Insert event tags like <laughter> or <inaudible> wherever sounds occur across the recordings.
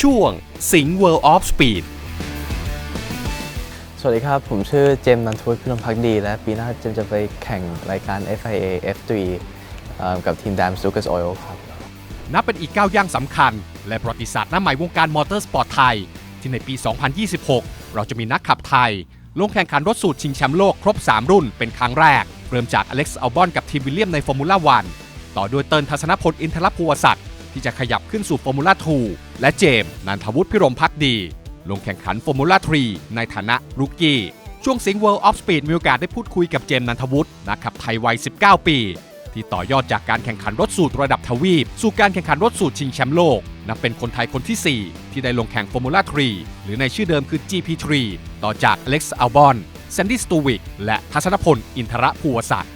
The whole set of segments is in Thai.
ช่วงสิง World of Speed สวัสดีครับ ผมชื่อเจมส์นันทวุฒิพิรมพักดี และปีหน้าเจมส์จะไปแข่งรายการ FIA F3 เอ่อกับทีม Dams Lucas Oil ครับ นับเป็นอีกก้าวย่างสำคัญ และประวัติศาสตร์หน้าใหม่วงการมอเตอร์สปอร์ตไทย ที่ในปี 2026 เราจะมีนักขับไทย ลงแข่งขันรถสูตรชิงแชมป์โลกครบ 3 รุ่นเป็นครั้งแรก เริ่มจากอเล็กซ์อัลบอนกับทีมวิลเลียมในฟอร์มูล่าวันต่อด้วยเติร์นทัศนพลอินทรภูวศักดิ์ ที่จะขยับขึ้นสู่ฟอร์มูล่า2และเจมส์นันทวุฒิพิรมพักดี ลงแข่งขันฟอร์มูล่า3ในฐานะรุกกี้ ช่วงสิง World of Speed มีโอกาสได้พูดคุยกับเจมส์นันทวุฒินักขับไทยวัย 19 ปี ที่ต่อยอดจากการแข่งขันรถสูตรระดับทวีป สู่การแข่งขันรถสูตรชิงแชมป์โลก นับเป็นคนไทยคนที่ 4 ที่ได้ลงแข่งฟอร์มูล่า3หรือในชื่อเดิมคือ GP3 ต่อจากอเล็กซ์อัลบอนแซนดี้สตูวิกและทัศนพลอินทรภูวศักดิ์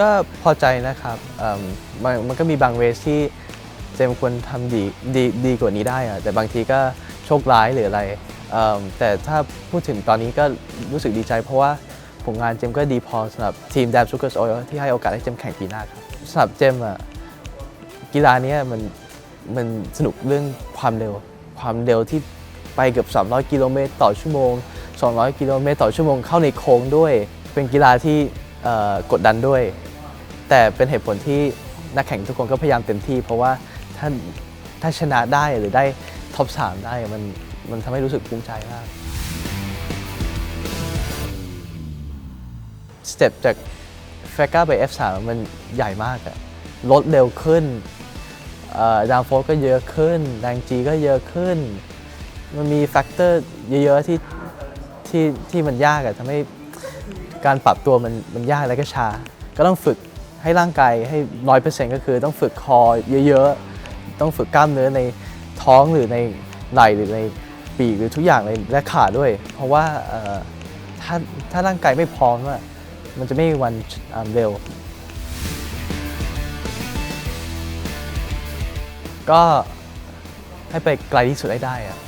ก็พอใจนะครับมันมันก็มีบางเวสที่เจมควรทำดีดีดีกว่านี้ได้อะแต่บางทีก็โชคร้ายหรืออะไร แต่ถ้าพูดถึงตอนนี้ก็รู้สึกดีใจเพราะว่าผลงานเจมก็ดีพอสำหรับทีม Dams Lucas Oil ที่ให้โอกาสให้เจมแข่งปีหน้าครับสำหรับเจมอะกีฬานี้มันมันสนุกเรื่องความเร็ว ความเร็วที่ไปเกือบ 300 กิโลเมตรต่อชั่วโมง 200 กิโลเมตรต่อชั่วโมงเข้าในโค้งด้วย เป็นกีฬาที่ กดดันด้วย แต่เป็นเหตุผลที่นักแข่งทุกคนก็พยายามเต็มที่ เพราะว่าถ้าถ้าชนะได้หรือได้ท็อป3ได้มันมันทำให้รู้สึกภูมิใจมากสเต็ปจากแฟก้าไป F3 มันใหญ่มากอะลดเร็วขึ้นดาวโฟก็เยอะขึ้น แรงจีก็เยอะขึ้น มันมีแฟกเตอร์เยอะๆที่ที่ที่มันยากอะทำให้ การปรับตัวมันมันยากและก็ช้า ก็ต้องฝึกให้ร่างกายให้ร้อยเปอร์เซ็นต์ก็คือต้องฝึกคอเยอะๆ ต้องฝึกกล้ามเนื้อในท้องหรือในไหล่หรือในปีกหรือทุกอย่างเลยและขาด้วย เพราะว่าถ้าถ้าร่างกายไม่พร้อมอะมันจะไม่มีวันอ่าเร็ว ก็ให้ไปไกลที่สุดให้ได้อะ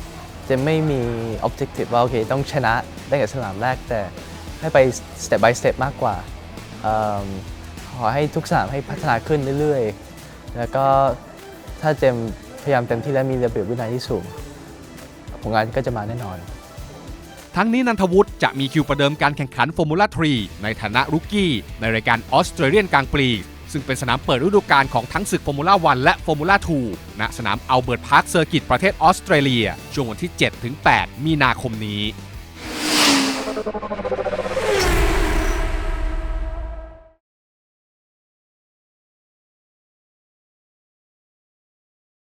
จะไม่มี objective ว่าโอเค ต้องชนะได้กับสนามแรกแต่ ให้ไป step by step มากกว่าอขอให้ทุกสนามให้พัฒนาขึ้นเรื่อยๆ แล้วก็ถ้าเจมพยายามเต็มที่และมีระเบียบวินัยที่สูง ผลงานก็จะมาแน่นอน ทั้งนี้นันทวุฒิจะมีคิวประเดิมการแข่งขันฟอร์มูล่า3ในฐานะรุกกี้ ในรายการออสเตรเลียนกลางปีซึ่งเป็นสนามเปิดฤดูกาลของทั้งศึกฟอร์มูล่าวันและฟอร์มูล่า2ณสนามอัลเบิร์ตพาร์คเซอร์กิตประเทศออสเตรเลีย ช่วงวันที่ 7-8 มีนาคมนี้ you <laughs>